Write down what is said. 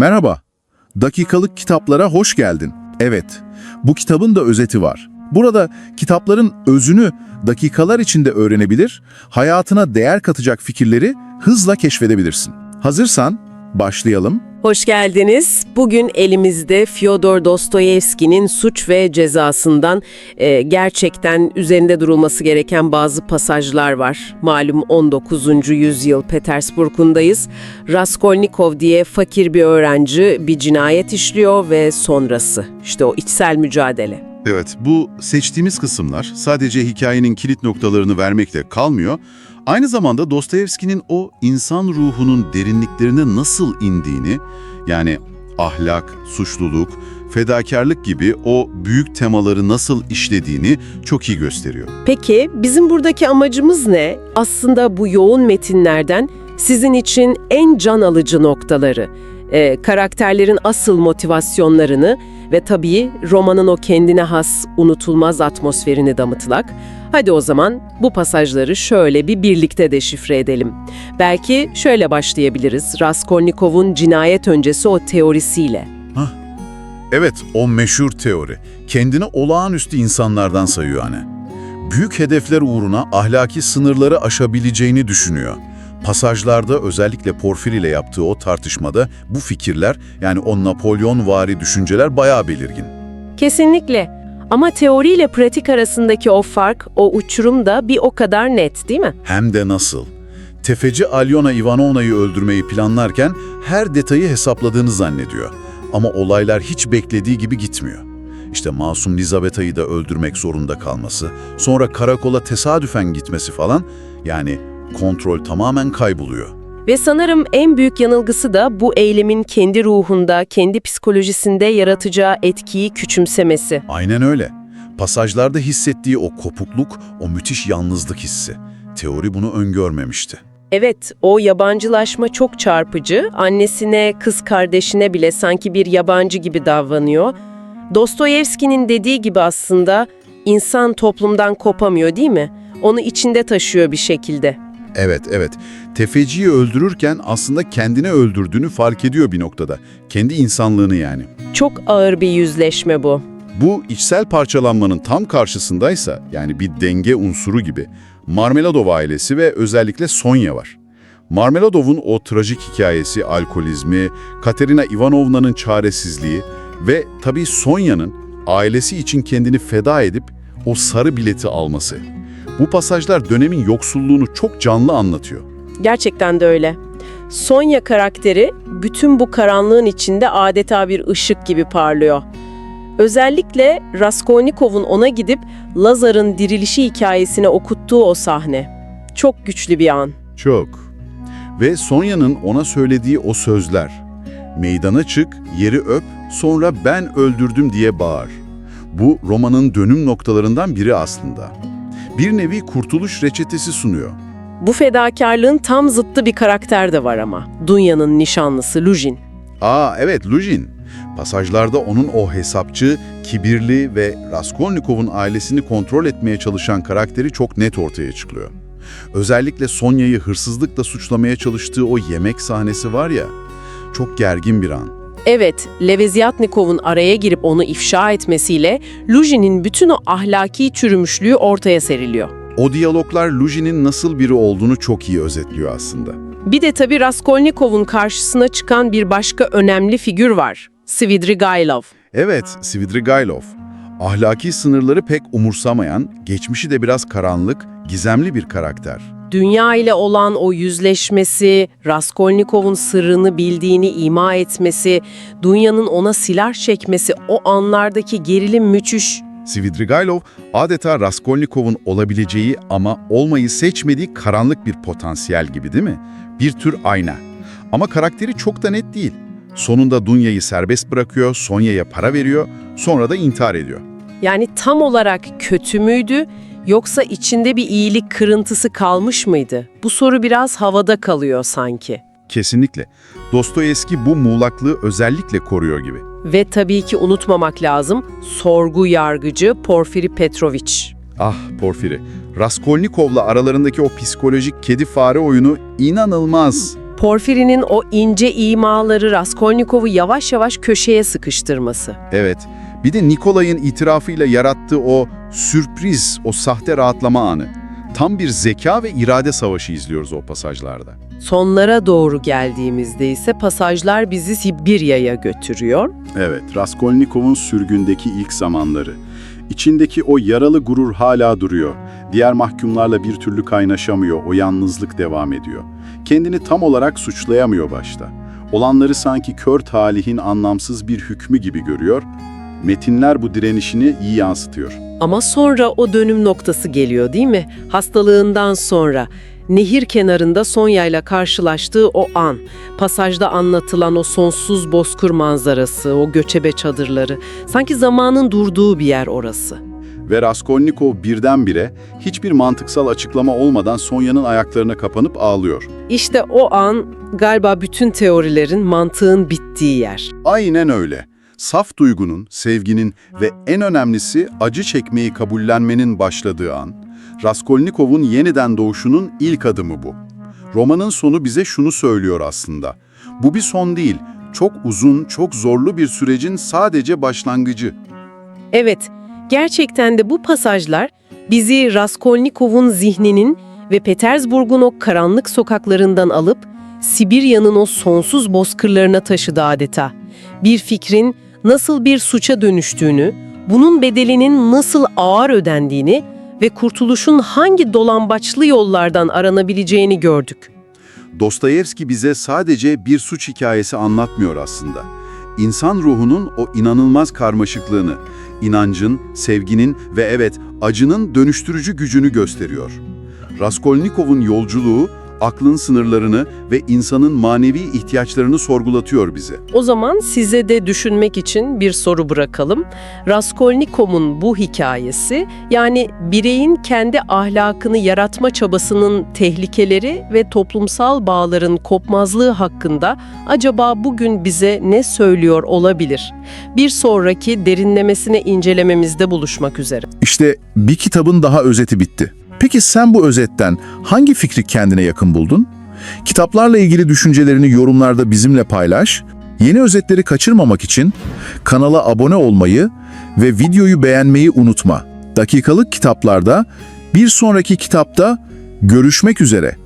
Merhaba. Dakikalık kitaplara hoş geldin. Evet, bu kitabın da özeti var. Burada kitapların özünü dakikalar içinde öğrenebilir, hayatına değer katacak fikirleri hızla keşfedebilirsin. Hazırsan başlayalım. Hoş geldiniz. Bugün elimizde Fyodor Dostoyevski'nin Suç ve Cezasından e, gerçekten üzerinde durulması gereken bazı pasajlar var. Malum 19. yüzyıl Petersburg'undayız. Raskolnikov diye fakir bir öğrenci bir cinayet işliyor ve sonrası. İşte o içsel mücadele. Evet, bu seçtiğimiz kısımlar sadece hikayenin kilit noktalarını vermekle kalmıyor. Aynı zamanda Dostoyevski'nin o insan ruhunun derinliklerine nasıl indiğini, yani ahlak, suçluluk, fedakarlık gibi o büyük temaları nasıl işlediğini çok iyi gösteriyor. Peki bizim buradaki amacımız ne? Aslında bu yoğun metinlerden sizin için en can alıcı noktaları, e, karakterlerin asıl motivasyonlarını ve tabii romanın o kendine has, unutulmaz atmosferini damıtılak. Hadi o zaman bu pasajları şöyle bir birlikte deşifre edelim. Belki şöyle başlayabiliriz, Raskolnikov'un cinayet öncesi o teorisiyle. Evet, o meşhur teori. Kendini olağanüstü insanlardan sayıyor hani. Büyük hedefler uğruna ahlaki sınırları aşabileceğini düşünüyor. Pasajlarda özellikle Porfir ile yaptığı o tartışmada bu fikirler yani o Napolyon-vari düşünceler bayağı belirgin. Kesinlikle. Ama teoriyle pratik arasındaki o fark, o uçurum da bir o kadar net değil mi? Hem de nasıl? Tefeci Alyona Ivanovna'yı öldürmeyi planlarken her detayı hesapladığını zannediyor. Ama olaylar hiç beklediği gibi gitmiyor. İşte masum Lizaveta'yı da öldürmek zorunda kalması, sonra karakola tesadüfen gitmesi falan, yani kontrol tamamen kayboluyor. Ve sanırım en büyük yanılgısı da bu eylemin kendi ruhunda, kendi psikolojisinde yaratacağı etkiyi küçümsemesi. Aynen öyle. Pasajlarda hissettiği o kopukluk, o müthiş yalnızlık hissi. Teori bunu öngörmemişti. Evet, o yabancılaşma çok çarpıcı. Annesine, kız kardeşine bile sanki bir yabancı gibi davranıyor. Dostoyevski'nin dediği gibi aslında insan toplumdan kopamıyor değil mi? Onu içinde taşıyor bir şekilde. Evet, evet. Tefeciyi öldürürken aslında kendini öldürdüğünü fark ediyor bir noktada. Kendi insanlığını yani. Çok ağır bir yüzleşme bu. Bu içsel parçalanmanın tam karşısındaysa, yani bir denge unsuru gibi, Marmeladov ailesi ve özellikle Sonya var. Marmeladov'un o trajik hikayesi, alkolizmi, Katerina Ivanovna'nın çaresizliği ve tabii Sonya'nın ailesi için kendini feda edip o sarı bileti alması. Bu pasajlar dönemin yoksulluğunu çok canlı anlatıyor. Gerçekten de öyle. Sonya karakteri bütün bu karanlığın içinde adeta bir ışık gibi parlıyor. Özellikle Raskolnikov'un ona gidip Lazar'ın dirilişi hikayesine okuttuğu o sahne. Çok güçlü bir an. Çok. Ve Sonya'nın ona söylediği o sözler. Meydana çık, yeri öp, sonra ben öldürdüm diye bağır. Bu romanın dönüm noktalarından biri aslında. Bir nevi kurtuluş reçetesi sunuyor. Bu fedakarlığın tam zıttı bir karakter de var ama. Dunya'nın nişanlısı Lujin. Aa evet Lujin. Pasajlarda onun o hesapçı, kibirli ve Raskolnikov'un ailesini kontrol etmeye çalışan karakteri çok net ortaya çıkıyor. Özellikle Sonya'yı hırsızlıkla suçlamaya çalıştığı o yemek sahnesi var ya, çok gergin bir an. Evet, Levezyatnikov'un araya girip onu ifşa etmesiyle Lujin'in bütün o ahlaki çürümüşlüğü ortaya seriliyor. O diyaloglar Lujin'in nasıl biri olduğunu çok iyi özetliyor aslında. Bir de tabii Raskolnikov'un karşısına çıkan bir başka önemli figür var. Svidrigailov. Evet, Svidrigailov. Ahlaki sınırları pek umursamayan, geçmişi de biraz karanlık, gizemli bir karakter. Dünya ile olan o yüzleşmesi, Raskolnikov'un sırrını bildiğini ima etmesi, Dunya'nın ona silah çekmesi, o anlardaki gerilim müthiş. Svidrigailov adeta Raskolnikov'un olabileceği ama olmayı seçmediği karanlık bir potansiyel gibi değil mi? Bir tür ayna. Ama karakteri çok da net değil. Sonunda Dunya'yı serbest bırakıyor, Sonya'ya para veriyor, sonra da intihar ediyor. Yani tam olarak kötü müydü yoksa içinde bir iyilik kırıntısı kalmış mıydı? Bu soru biraz havada kalıyor sanki. Kesinlikle. Dostoyevski bu muğlaklığı özellikle koruyor gibi. Ve tabii ki unutmamak lazım sorgu yargıcı Porfiri Petrovic. Ah Porfiri, Raskolnikov'la aralarındaki o psikolojik kedi fare oyunu inanılmaz. Porfiri'nin o ince imaları Raskolnikov'u yavaş yavaş köşeye sıkıştırması. Evet, bir de Nikolay'ın itirafıyla yarattığı o sürpriz, o sahte rahatlama anı. Tam bir zeka ve irade savaşı izliyoruz o pasajlarda. Sonlara doğru geldiğimizde ise pasajlar bizi Sibirya'ya götürüyor. Evet, Raskolnikov'un sürgündeki ilk zamanları. İçindeki o yaralı gurur hala duruyor. Diğer mahkumlarla bir türlü kaynaşamıyor, o yalnızlık devam ediyor. Kendini tam olarak suçlayamıyor başta. Olanları sanki kör talihin anlamsız bir hükmü gibi görüyor. Metinler bu direnişini iyi yansıtıyor. Ama sonra o dönüm noktası geliyor değil mi? Hastalığından sonra. Nehir kenarında Sonya'yla karşılaştığı o an, pasajda anlatılan o sonsuz bozkır manzarası, o göçebe çadırları, sanki zamanın durduğu bir yer orası. Ve Raskolnikov birdenbire hiçbir mantıksal açıklama olmadan Sonya'nın ayaklarına kapanıp ağlıyor. İşte o an galiba bütün teorilerin, mantığın bittiği yer. Aynen öyle. Saf duygunun, sevginin ve en önemlisi acı çekmeyi kabullenmenin başladığı an, Raskolnikov'un yeniden doğuşunun ilk adımı bu. Romanın sonu bize şunu söylüyor aslında. Bu bir son değil, çok uzun, çok zorlu bir sürecin sadece başlangıcı. Evet, gerçekten de bu pasajlar bizi Raskolnikov'un zihninin ve Petersburg'un o karanlık sokaklarından alıp Sibirya'nın o sonsuz bozkırlarına taşıdı adeta. Bir fikrin nasıl bir suça dönüştüğünü, bunun bedelinin nasıl ağır ödendiğini ve kurtuluşun hangi dolambaçlı yollardan aranabileceğini gördük. Dostoyevski bize sadece bir suç hikayesi anlatmıyor aslında. İnsan ruhunun o inanılmaz karmaşıklığını, inancın, sevginin ve evet acının dönüştürücü gücünü gösteriyor. Raskolnikov'un yolculuğu, aklın sınırlarını ve insanın manevi ihtiyaçlarını sorgulatıyor bize. O zaman size de düşünmek için bir soru bırakalım. Raskolnikov'un bu hikayesi, yani bireyin kendi ahlakını yaratma çabasının tehlikeleri ve toplumsal bağların kopmazlığı hakkında acaba bugün bize ne söylüyor olabilir? Bir sonraki derinlemesine incelememizde buluşmak üzere. İşte bir kitabın daha özeti bitti. Peki sen bu özetten hangi fikri kendine yakın buldun? Kitaplarla ilgili düşüncelerini yorumlarda bizimle paylaş. Yeni özetleri kaçırmamak için kanala abone olmayı ve videoyu beğenmeyi unutma. Dakikalık kitaplarda bir sonraki kitapta görüşmek üzere.